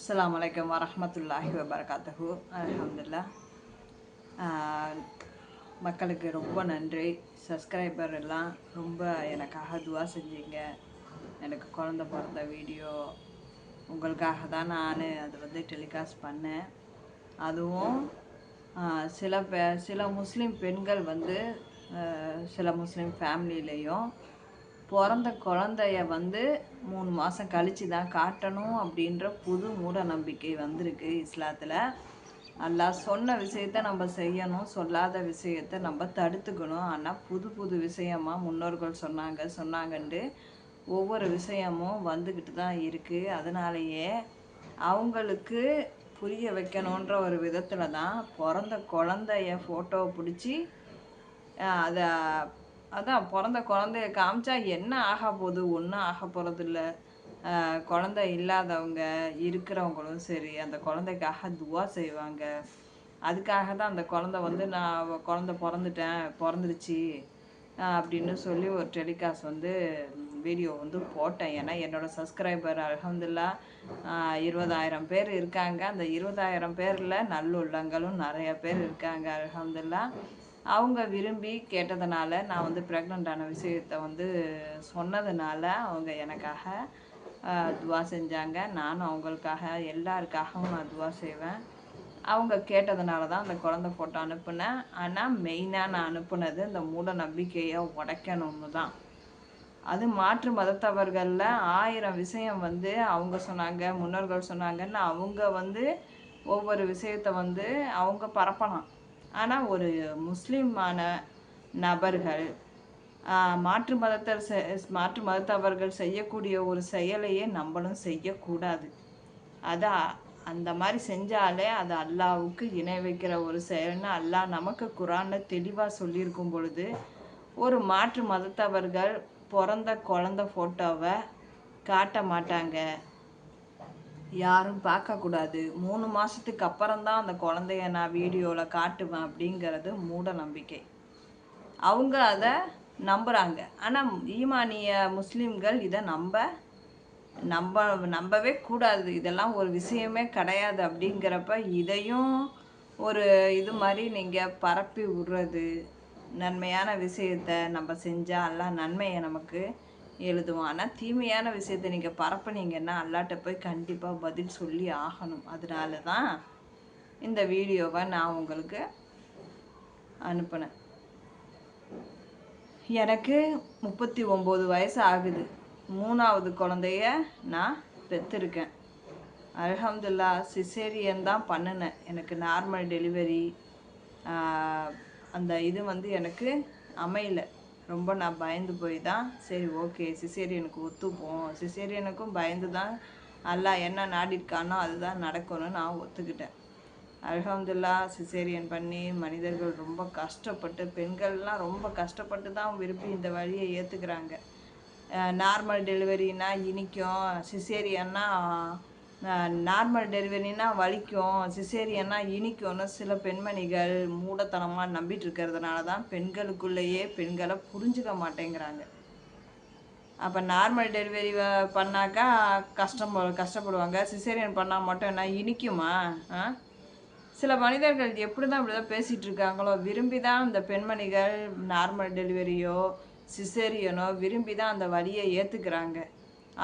அஸ்ஸலாமு அலைக்கும் வரஹ்மத்துல்லாஹி வபரகாத்துஹு மக்களுக்கு ரொம்ப நன்றி. சப்ஸ்கிரைபர் எல்லாம் ரொம்ப எனக்காக துவா செஞ்சீங்க. எனக்கு குழந்த பிறந்த வீடியோ உங்களுக்காக தான் நான் அது வந்து டெலிகாஸ்ட் பண்ணேன். அதுவும் சில பெ சில முஸ்லீம் பெண்கள் வந்து சில முஸ்லீம் ஃபேமிலியிலையும் பிறந்த குழந்தைய வந்து மூணு மாதம் கழித்து தான் காட்டணும் அப்படின்ற புது மூட நம்பிக்கை வந்திருக்கு இஸ்லாத்தில். அல்லாஹ் சொன்ன விஷயத்த நம்ம செய்யணும் சொல்லாத விஷயத்த நம்ம தடுத்துக்கணும். ஆனால் புது புது விஷயமா முன்னோர்கள் சொன்னாங்க சொன்னாங்கன்ட்டு ஒவ்வொரு விஷயமும் வந்துக்கிட்டு தான் இருக்குது அதனாலேயே அவங்களுக்கு புரிய வைக்கணுன்ற ஒரு விதத்தில் தான் பிறந்த குழந்தைய ஃபோட்டோவை பிடிச்சி அதை அதான் பிறந்த குழந்தைய காமிச்சா என்ன ஆக போகுது? ஒன்றும் ஆக போகிறதில்ல குழந்தை இல்லாதவங்க இருக்கிறவங்களும் சரி அந்த குழந்தைக்காக துவா செய்வாங்க. அதுக்காக தான் அந்த குழந்தை வந்து நான் குழந்த குழந்தை பிறந்துட்டேன் பிறந்துருச்சு அப்படின்னு சொல்லி ஒரு டெலிகாஸ்ட் வந்து வீடியோ வந்து போட்டேன். ஏன்னா என்னோடய சப்ஸ்கிரைபர் அலமதுல்லா இருபதாயிரம் பேர் இருக்காங்க. அந்த இருபதாயிரம் பேரில் நல்லுள்ளங்களும் நிறைய பேர் இருக்காங்க அலமதுல்லா அவங்க விரும்பி கேட்டதுனால நான் வந்து ப்ரெக்னென்ட் ஆன விஷயத்த வந்து சொன்னதுனால அவங்க எனக்காக துவா செஞ்சாங்க. நானும் அவங்களுக்காக எல்லாருக்காகவும் நான் துவா செய்வேன். அவங்க கேட்டதுனால தான் அந்த குழந்தை ஃபோட்டோ அனுப்புனேன். ஆனால் மெயினாக நான் அனுப்புனது இந்த மூட நம்பிக்கையை உடைக்கணும்னு தான். அது மாற்று மதத்தவர்களில் ஆயிரம் விஷயம் வந்து அவங்க சொன்னாங்க முன்னோர்கள் சொன்னாங்கன்னு அவங்க வந்து ஒவ்வொரு விஷயத்தை வந்து அவங்க பரப்பலாம். ஆனால் ஒரு முஸ்லீமான நபர்கள் மாற்று மதத்தர் செ- மாற்று மதத்தவர்கள் செய்யக்கூடிய ஒரு செயலையே நம்மளும் செய்யக்கூடாது. அதான் அந்த மாதிரி செஞ்சாலே அது அல்லாவுக்கு இணை வைக்கிற ஒரு செயல்னு அல்லாஹ் நமக்கு குரானை தெளிவாக சொல்லியிருக்கும் பொழுது ஒரு மாற்று மதத்தவர்கள் பிறந்த குழந்த ஃபோட்டோவை காட்ட மாட்டாங்க. யாரும் பார்க்கக்கூடாது. மூணு மாதத்துக்கு அப்புறம் தான் அந்த குழந்தைய நான் வீடியோவில் காட்டுவேன் அப்படிங்கிறது மூட நம்பிக்கை. அவங்க அதை நம்புகிறாங்க ஆனால் ஈமானிய முஸ்லீம்கள் இதை நம்ப நம்ப நம்பவே கூடாது. இதெல்லாம் ஒரு விஷயமே கிடையாது அப்படிங்கிறப்ப இதையும் ஒரு இது மாதிரி நீங்கள் பரப்பி விடுறது நன்மையான விஷயத்த நம்ம செஞ்சால் எல்லாம் நன்மையை நமக்கு எழுதுவோம் ஆனால் தீமையான விஷயத்த நீங்கள் பரப்புனீங்கன்னா அல்லாட்ட போய் கண்டிப்பாக பதில் சொல்லி ஆகணும். அதனால தான் இந்த வீடியோவை நான் உங்களுக்கு அனுப்பினேன். எனக்கு முப்பத்தி ஒம்பது வயசு ஆகுது. மூணாவது குழந்தைய நான் பெற்றிருக்கேன். அல்ஹம்துல்லா சிசேரியன் தான் பண்ணினேன். எனக்கு நார்மல் டெலிவரி அந்த இது வந்து எனக்கு அமையலை. ரொம்ப நான் பயந்து போய் தான் சரி ஓகே சிசேரியனுக்கு ஒத்துப்போம். சிசேரியனுக்கும் பயந்து தான் அல்லா என்ன நாடிருக்கானோ அதுதான் நடக்கணும்னு நான் ஒத்துக்கிட்டேன். அல்ஹம்துல்லா சிசேரியன் பண்ணி மனிதர்கள் ரொம்ப கஷ்டப்பட்டு பெண்கள்லாம் ரொம்ப கஷ்டப்பட்டு தான் விரும்பி இந்த வழியை ஏற்றுக்கிறாங்க நார்மல் டெலிவரினா இனிக்கும். சிசேரியன்னா நார்மல் டெலிவரினா வலிக்கும் சிசேரியன்னா இனிக்கும்னு சில பெண்மணிகள் மூடத்தனமாக நம்பிட்டு இருக்கிறதுனால தான் பெண்களுக்குள்ளேயே பெண்களை புரிஞ்சுக்க மாட்டேங்கிறாங்க. அப்போ நார்மல் டெலிவரி பண்ணாக்கா கஷ்டம் கஷ்டப்படுவாங்க. சிசேரியன் பண்ணால் மட்டும் என்ன இனிக்குமா? ஆ? சில மனிதர்கள் எப்படி தான் இப்படி தான் பேசிகிட்டு இருக்காங்களோ விரும்பி தான் அந்த பெண்மணிகள் நார்மல் டெலிவரியோ சிசேரியனோ விரும்பி தான் அந்த வழியை ஏற்றுக்கிறாங்க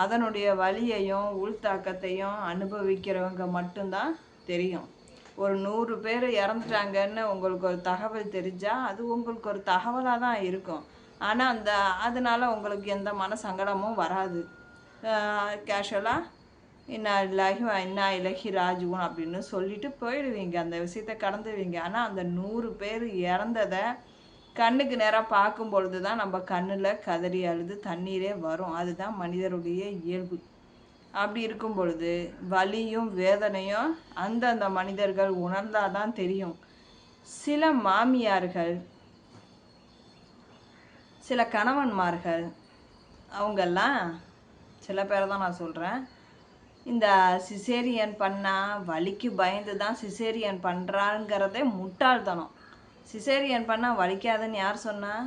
அதனுடைய வலியையும் உள்தாக்கத்தையும் அனுபவிக்கிறவங்க மட்டும்தான் தெரியும். ஒரு நூறு பேர் இறந்துட்டாங்கன்னு உங்களுக்கு ஒரு தகவல் தெரிஞ்சால் அது உங்களுக்கு ஒரு தகவலாக தான் இருக்கும். ஆனால் அந்த அதனால் உங்களுக்கு எந்த மன சங்கடமும் வராது கேஷுவலாக இன்னா இல்லாஹி இன்னா இலகி ராஜுவன் அப்படின்னு சொல்லிட்டு போயிடுவீங்க. அந்த விஷயத்த கடந்துவீங்க. ஆனால் அந்த நூறு பேர் இறந்ததை கண்ணுக்கு நேராக பார்க்கும் பொழுது தான் நம்ம கண்ணில் கதறி அழுது தண்ணீரே வரும். அதுதான் மனிதருடைய இயல்பு. அப்படி இருக்கும் பொழுது வலியும் வேதனையும் அந்தந்த மனிதர்கள் உணர்ந்தாதான் தெரியும். சில மாமியார்கள் சில கணவன்மார்கள் அவங்கெல்லாம் சில பேரை தான் நான் சொல்கிறேன் இந்த சிசேரியன் பண்ணால் வலிக்கு பயந்து தான் சிசேரியன் பண்ணுறாங்கிறதே முட்டாள்தனம். சிசேரியன் பண்ணால் வலிக்காதுன்னு யார் சொன்னால்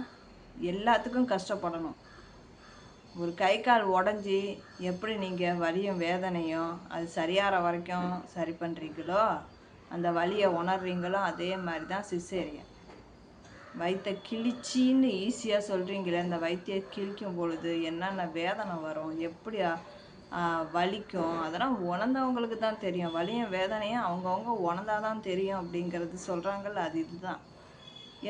எல்லாத்துக்கும் கஷ்டப்படணும். ஒரு கை கால் உடஞ்சி எப்படி நீங்கள் வலியும் வேதனையும் அது சரியாகிற வரைக்கும் சரி பண்ணுறீங்களோ அந்த வலியை உணர்றீங்களோ அதே மாதிரி தான் சிசேரியன். வயிற்றை கிழிச்சின்னு ஈஸியாக சொல்கிறீங்களே அந்த வயிற்றையை கிழிக்கும் பொழுது என்னென்ன வேதனை வரும் எப்படி வலிக்கும் அதெல்லாம் உணர்ந்தவங்களுக்கு தான் தெரியும். வலியும் வேதனையும் அவங்கவுங்க உணர்ந்தாதான் தெரியும் அப்படிங்கிறது சொல்கிறாங்கல்ல அது இதுதான்.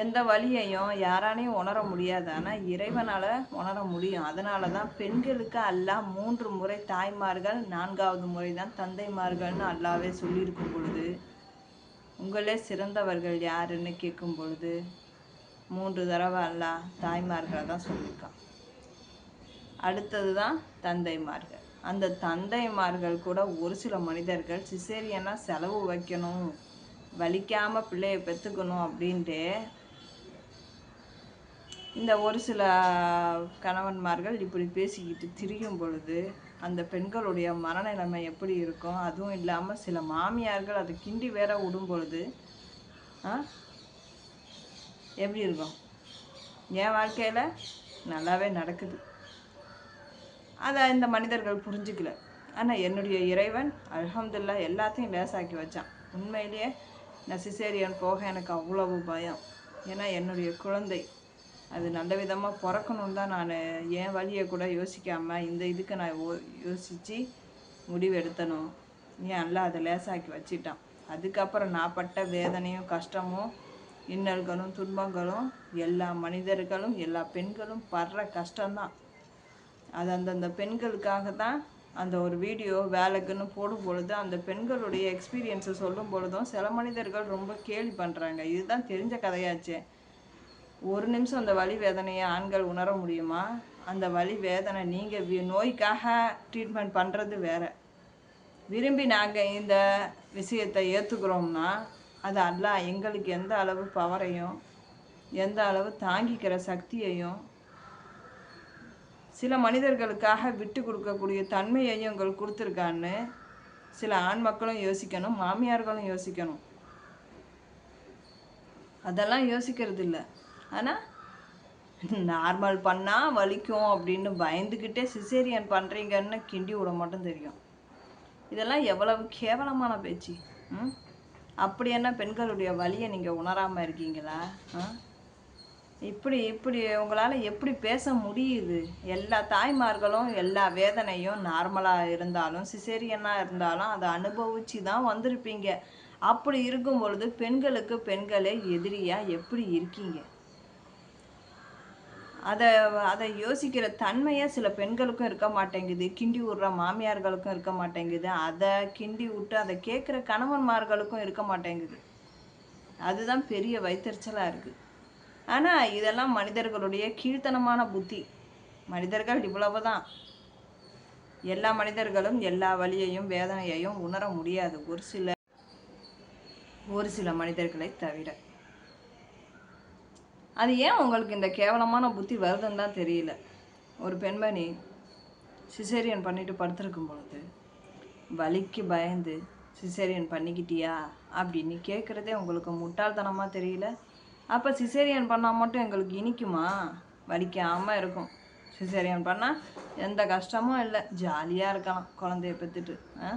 எந்த வழியையும் யாராலையும் உணர முடியாது. ஆனால் இறைவனால் உணர முடியும். அதனால தான் பெண்களுக்கு அல்லாஹ் மூன்று முறை தாய்மார்கள் நான்காவது முறை தான் தந்தைமார்கள்னு அல்லாவே சொல்லியிருக்கும் பொழுது உங்களே சிறந்தவர்கள் யாருன்னு கேட்கும் பொழுது மூன்று தடவை அல்லாஹ் தாய்மார்களை தான் சொல்லியிருக்கான். அடுத்தது தான் தந்தைமார்கள். அந்த தந்தைமார்கள் கூட ஒரு சில மனிதர்கள் சிசேரியனா செலவு வைக்கணும் வலிக்காமல் பிள்ளையை பெற்றுக்கணும் அப்படின்ட்டு இந்த ஒரு சில கணவன்மார்கள் இப்படி பேசிக்கிட்டு திரியும் பொழுது அந்த பெண்களுடைய மனநிலைமை எப்படி இருக்கும்? அதுவும் இல்லாமல் சில மாமியார்கள் அதை கிண்டி வேற விடும் பொழுது ஆ? எப்படி இருக்கும்? என் வாழ்க்கையில் நல்லாவே நடக்குது. அதை இந்த மனிதர்கள் புரிஞ்சுக்கல. ஆனால் என்னுடைய இறைவன் அலமதுல்லா எல்லாத்தையும் லேசாக்கி வச்சான். உண்மையிலேயே நான் சிசேரியன் போக எனக்கு அவ்வளவு பயம். ஏன்னா என்னுடைய குழந்தை அது நல்ல விதமாக பிறக்கணும் தான் நான் என் வழியை கூட யோசிக்காமல் இந்த இதுக்கு நான் ஓ- யோசித்து முடிவு எடுத்தனும் ஏன் அல்ல அதை லேசாக்கி வச்சிட்டான். அதுக்கப்புறம் நான் பட்ட வேதனையும் கஷ்டமும் இன்னல்களும் துன்பங்களும் எல்லா மனிதர்களும் எல்லா பெண்களும் படுற கஷ்டம்தான். அது அந்தந்த பெண்களுக்காக தான் அந்த ஒரு வீடியோ வேலைக்குன்னு போடும் பொழுது அந்த பெண்களுடைய எக்ஸ்பீரியன்ஸை சொல்லும் பொழுதும் சில மனிதர்கள் ரொம்ப கேலி பண்ணுறாங்க இதுதான் தெரிஞ்ச கதையாச்சே. ஒரு நிமிஷம் அந்த வலி வேதனையை ஆண்கள் உணர முடியுமா? அந்த வலி வேதனை நீங்கள் நோய்க்காக ட்ரீட்மெண்ட் பண்ணுறது வேற. விரும்பி நாங்கள் இந்த விஷயத்தை ஏற்றுக்கிறோம்னா அது அல்ல எங்களுக்கு எந்த அளவு பவரையும் எந்த அளவு தாங்கிக்கிற சக்தியையும் சில மனிதர்களுக்காக விட்டு கொடுக்கக்கூடிய தன்மையையும் எங்களுக்கு கொடுத்துருக்கான்னு சில ஆண் மக்களும் யோசிக்கணும் மாமியார்களும் யோசிக்கணும். அதெல்லாம் யோசிக்கிறது இல்லை ஆனால் நார்மல் பண்ணால் வலிக்கும் அப்படின்னு பயந்துக்கிட்டே சிசேரியன் பண்ணுறீங்கன்னு கிண்டி விட மட்டும் தெரியும். இதெல்லாம் எவ்வளவு கேவலமான பேச்சு ம்? அப்படி என்ன பெண்களுடைய வலியை நீங்கள் உணராமல் இருக்கீங்களா இப்படி இப்படி உங்களால் எப்படி பேச முடியுது? எல்லா தாய்மார்களும் எல்லா வேதனையும் நார்மலாக இருந்தாலும் சிசேரியனாக இருந்தாலும் அதை அனுபவிச்சு தான் வந்திருப்பீங்க. அப்படி இருக்கும் பொழுது பெண்களுக்கு பெண்களே எதிரியாக எப்படி இருக்கீங்க? அதை அதை யோசிக்கிற தன்மையே சில பெண்களுக்கும் இருக்க மாட்டேங்குது. கிண்டி விடுற மாமியார்களுக்கும் இருக்க மாட்டேங்குது. அதை கிண்டி விட்டு அதை கேட்குற கணவன்மார்களுக்கும் இருக்க மாட்டேங்குது. அதுதான் பெரிய வைத்தறிச்சலாக இருக்குது ஆனால் இதெல்லாம் மனிதர்களுடைய கீழ்த்தனமான புத்தி. மனிதர்கள் இவ்வளவு தான் எல்லா மனிதர்களும் எல்லா வழியையும் வேதனையையும் உணர முடியாது. ஒரு சில ஒரு சில மனிதர்களை தவிர. அது ஏன் உங்களுக்கு இந்த கேவலமான புத்தி வருதுன்னு தான் தெரியல? ஒரு பெண்மணி சிசேரியன் பண்ணிட்டு படுத்திருக்கும் பொழுது வலிக்கு பயந்து சிசேரியன் பண்ணிக்கிட்டியா அப்படின்னு கேட்குறதே உங்களுக்கு முட்டாள்தனமாக தெரியல? அப்போ சிசேரியன் பண்ணால் மட்டும் எங்களுக்கு இனிக்குமா? வலிக்காமல் இருக்கும். சிசேரியன் பண்ணால் எந்த கஷ்டமும் இல்லை. ஜாலியாக இருக்கலாம் குழந்தைய பெற்றுட்டு ஆ?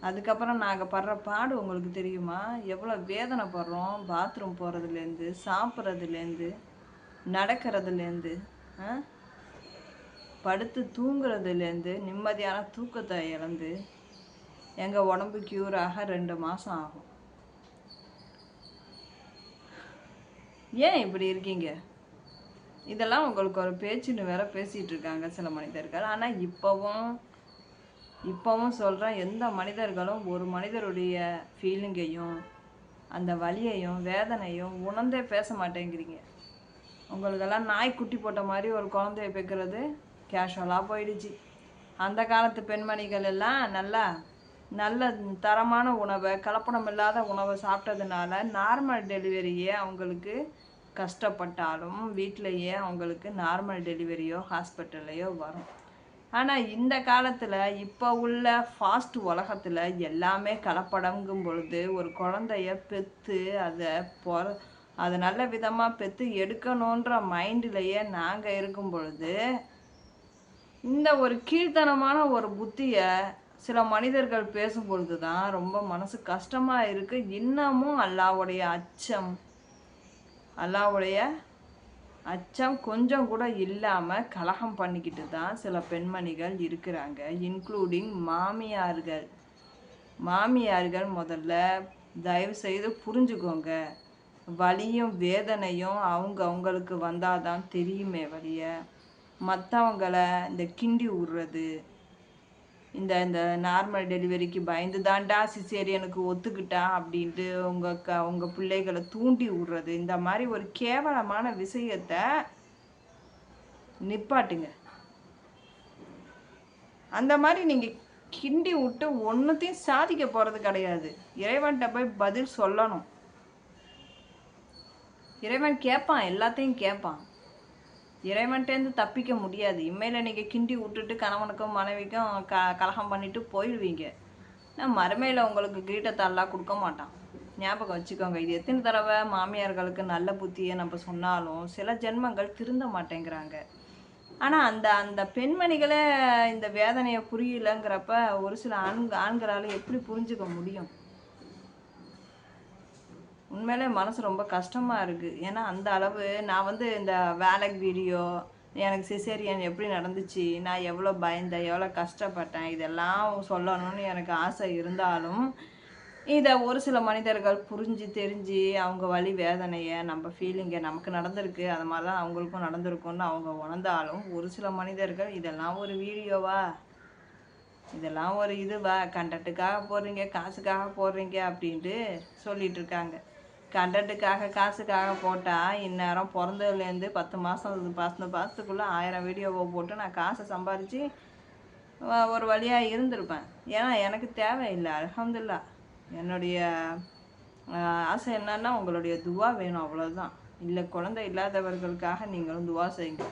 அதுக்கப்புறம் நாங்கள் படுற பாடு உங்களுக்கு தெரியுமா? எவ்வளோ வேதனைப்படுறோம். பாத்ரூம் போகிறதுலேருந்து சாப்பிட்றதுலேருந்து நடக்கிறதுலேருந்து ஆ? படுத்து தூங்குறதுலேருந்து நிம்மதியான தூக்கத்தை இழந்து எங்கள் உடம்பு க்யூர் ஆக ரெண்டு மாதம் ஆகும். ஏன் இப்படி இருக்கீங்க? இதெல்லாம் உங்களுக்கு ஒரு பேச்சுன்னு வேற பேசிகிட்டு இருக்காங்க சில மனிதர்கள். ஆனால் இப்போவும் இப்போவும் சொல்கிறேன் எந்த மனிதர்களும் ஒரு மனிதருடைய ஃபீலிங்கையும் அந்த வலியையும் வேதனையும் உணர்ந்தே பேச மாட்டேங்கிறீங்க. உங்களுக்கெல்லாம் நாய் குட்டி போட்ட மாதிரி ஒரு குழந்தைய பெக்கிறது கேஷுவலாக போயிடுச்சு. அந்த காலத்து பெண்மணிகள் எல்லாம் நல்லா நல்ல தரமான உணவை கலப்படம் இல்லாத உணவை சாப்பிட்டதுனால நார்மல் டெலிவரியே அவங்களுக்கு கஷ்டப்பட்டாலும் வீட்டிலையே அவங்களுக்கு நார்மல் டெலிவரியோ ஹாஸ்பிட்டல்லையோ வரும். ஆனால் இந்த காலத்தில் இப்போ உள்ள ஃபாஸ்ட் உலகத்தில் எல்லாமே கலப்படங்கும் பொழுது ஒரு குழந்தைய பெற்று அதை பொற அதை நல்ல விதமாக பெற்று எடுக்கணுன்ற மைண்டிலேயே நாங்கள் இருக்கும் பொழுது இந்த ஒரு கீழ்த்தனமான ஒரு புத்தியை சில மனிதர்கள் பேசும் பொழுது தான் ரொம்ப மனசு கஷ்டமாக இருக்குது இன்னமும் அல்லாவுடைய அச்சம் அல்லாவுடைய அச்சம் கொஞ்சம் கூட இல்லாமல் கலகம் பண்ணிக்கிட்டு தான் சில பெண்மணிகள் இருக்கிறாங்க இன்க்ளூடிங் மாமியார்கள். மாமியார்கள் முதல்ல தயவு செய்து புரிஞ்சுக்கோங்க. வலியும் வேதனையும் அவங்க அவங்களுக்கு வந்தாதான் தெரியுமே வழிய. மற்றவங்களை இந்த கிண்டி விடுறது இந்த இந்த நார்மல் டெலிவரிக்கு பயந்து தாண்டா சிசேரியனுக்கு ஒத்துக்கிட்டா அப்படின்ட்டு உங்கள் க உங்கள் பிள்ளைகளை தூண்டி விடுறது. இந்த மாதிரி ஒரு கேவலமான விஷயத்த நிப்பாட்டுங்க. அந்த மாதிரி நீங்கள் கிண்டி விட்டு ஒன்றுத்தையும் சாதிக்க போகிறது கிடையாது. இறைவன்கிட்ட போய் பதில் சொல்லணும். இறைவன் கேட்பான் எல்லாத்தையும் கேட்பான் இறைவன்ட்டேருந்து தப்பிக்க முடியாது. இம்மையில் நீங்கள் கிண்டி விட்டுட்டு கணவனுக்கும் மனைவிக்கும் க கலகம் பண்ணிட்டு போயிடுவீங்க. நான் மறுமையில் உங்களுக்கு கிரீட்டத்தாலாம் கொடுக்க மாட்டான். ஞாபகம் வச்சுக்கோங்க. இது எத்தனை தடவை மாமியார்களுக்கு நல்ல புத்தியை நம்ம சொன்னாலும் சில ஜென்மங்கள் திருந்த மாட்டேங்கிறாங்க. ஆனால் அந்த அந்த பெண்மணிகளே இந்த வேதனையை புரியலங்கிறப்ப ஒரு சில ஆண் ஆண்களால் எப்படி புரிஞ்சுக்க முடியும்? உண்மையிலே மனசு ரொம்ப கஷ்டமாக இருக்குது ஏன்னா அந்த அளவு நான் வந்து இந்த வேலைக்கு வீடியோ எனக்கு சிசேரியன் எப்படி நடந்துச்சு நான் எவ்வளோ பயந்தேன் எவ்வளோ கஷ்டப்பட்டேன் இதெல்லாம் சொல்லணும்னு எனக்கு ஆசை இருந்தாலும் இதை ஒரு சில மனிதர்கள் புரிஞ்சு தெரிஞ்சு அவங்க வழி வேதனையை நம்ம ஃபீலிங்கை நமக்கு நடந்திருக்கு அது மாதிரி தான் அவங்களுக்கும் நடந்திருக்கும்னு அவங்க உணர்ந்தாலும் ஒரு சில மனிதர்கள் இதெல்லாம் ஒரு வீடியோவா? இதெல்லாம் ஒரு இதுவா? கண்டட்டுக்காக போடுறீங்க காசுக்காக போடுறீங்க அப்படின்ட்டு சொல்லிகிட்ருக்காங்க கண்டென்ட்டுக்காக காசுக்காக போட்டால் இந்நேரம் பிறந்ததுலேருந்து பத்து மாதம் பத்து மாதத்துக்குள்ளே ஆயிரம் வீடியோவை போட்டு நான் காசை சம்பாரித்து ஒரு வழியாக இருந்திருப்பேன். ஏன்னா எனக்கு தேவையில்லை அலமதுல்லா என்னுடைய ஆசை என்னன்னா உங்களுடைய துவா வேணும் அவ்வளோதான் இல்லை குழந்தை இல்லாதவர்களுக்காக நீங்களும் துவா செய்யுங்க.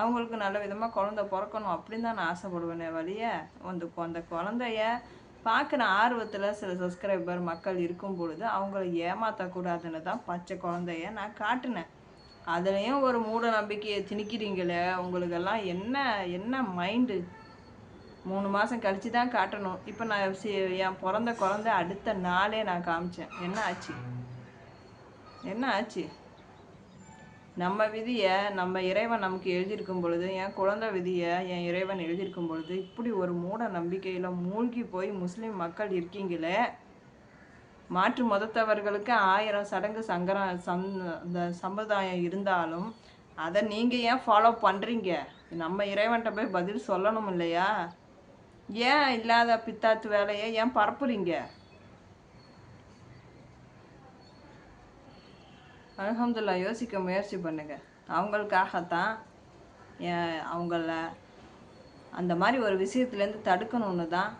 அவங்களுக்கு நல்ல விதமாக குழந்த பிறக்கணும் அப்படின்னு தான் நான் ஆசைப்படுவேனே வழிய அந்த அந்த குழந்தைய பார்க்குற ஆர்வத்தில் சில சப்ஸ்கிரைபர் மக்கள் இருக்கும் பொழுது அவங்கள ஏமாற்றக்கூடாதுன்னு தான் பச்சை குழந்தைய நான் காட்டினேன். அதுலேயும் ஒரு மூட நம்பிக்கையை திணிக்கிறீங்களே உங்களுக்கெல்லாம் என்ன என்ன மைண்டு மூணு மாதம் கழித்து தான் காட்டணும். இப்போ நான் என் பிறந்த குழந்த அடுத்த நாளே நான் காமிச்சேன். என்ன ஆச்சு? என்ன ஆச்சு? நம்ம விதியை நம்ம இறைவன் நமக்கு எழுதியிருக்கும் பொழுது என் குழந்தை விதியை என் இறைவன் எழுதியிருக்கும் பொழுது இப்படி ஒரு மூட நம்பிக்கையில் மூழ்கி போய் முஸ்லீம் மக்கள் இருக்கீங்களே? மாற்று மதத்தவர்களுக்கு ஆயிரம் சடங்கு சங்கர சம் அந்த சம்பிரதாயம் இருந்தாலும் அதை நீங்கள் ஏன் ஃபாலோ பண்ணுறீங்க நம்ம இறைவன்கிட்ட போய் பதில் சொல்லணும் இல்லையா? ஏன் இல்லாத பித்தாத்து வேலையை ஏன் பரப்புறீங்க? அலமதுல்லா யோசிக்க முயற்சி பண்ணுங்க. அவங்களுக்காகத்தான் அவங்கள அந்த மாதிரி ஒரு விஷயத்துலேருந்து தடுக்கணும்னு தான்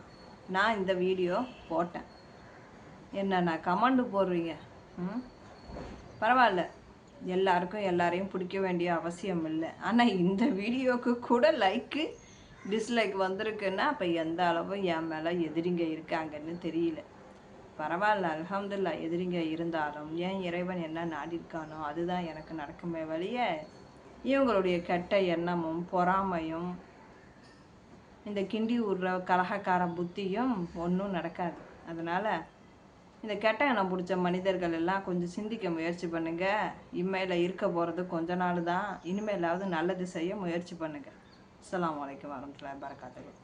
நான் இந்த வீடியோ போட்டேன். என்ன நான் கமெண்டு போடுறீங்க? ம்? பரவாயில்ல. எல்லாருக்கும் எல்லாரையும் பிடிக்க வேண்டிய அவசியம் இல்லை. ஆனால் இந்த வீடியோவுக்கு கூட லைக்கு டிஸ்லைக் வந்திருக்குன்னா அப்போ எந்த அளவு என் மேலே எதிரிங்க இருக்காங்கன்னு தெரியல. பரவாயில்ல அலமதுல்லா எதிரிங்க இருந்தாலும் ஏன் இறைவன் என்ன நாடிருக்கானோ அதுதான் எனக்கு நடக்குமே வழிய. இவங்களுடைய கெட்ட எண்ணமும் பொறாமையும் இந்த கிண்டி விடுற கலகக்கார புத்தியும் ஒன்றும் நடக்காது. அதனால் இந்த கெட்ட எண்ணம் பிடிச்ச மனிதர்கள் எல்லாம் கொஞ்சம் சிந்திக்க முயற்சி பண்ணுங்கள் இம்மையில் இருக்க போகிறது கொஞ்ச நாள் தான் இனிமேலாவது நல்லது செய்ய முயற்சி பண்ணுங்கள் அஸ்லாம் வலைக்கம் வரமத்துல வரகாத்து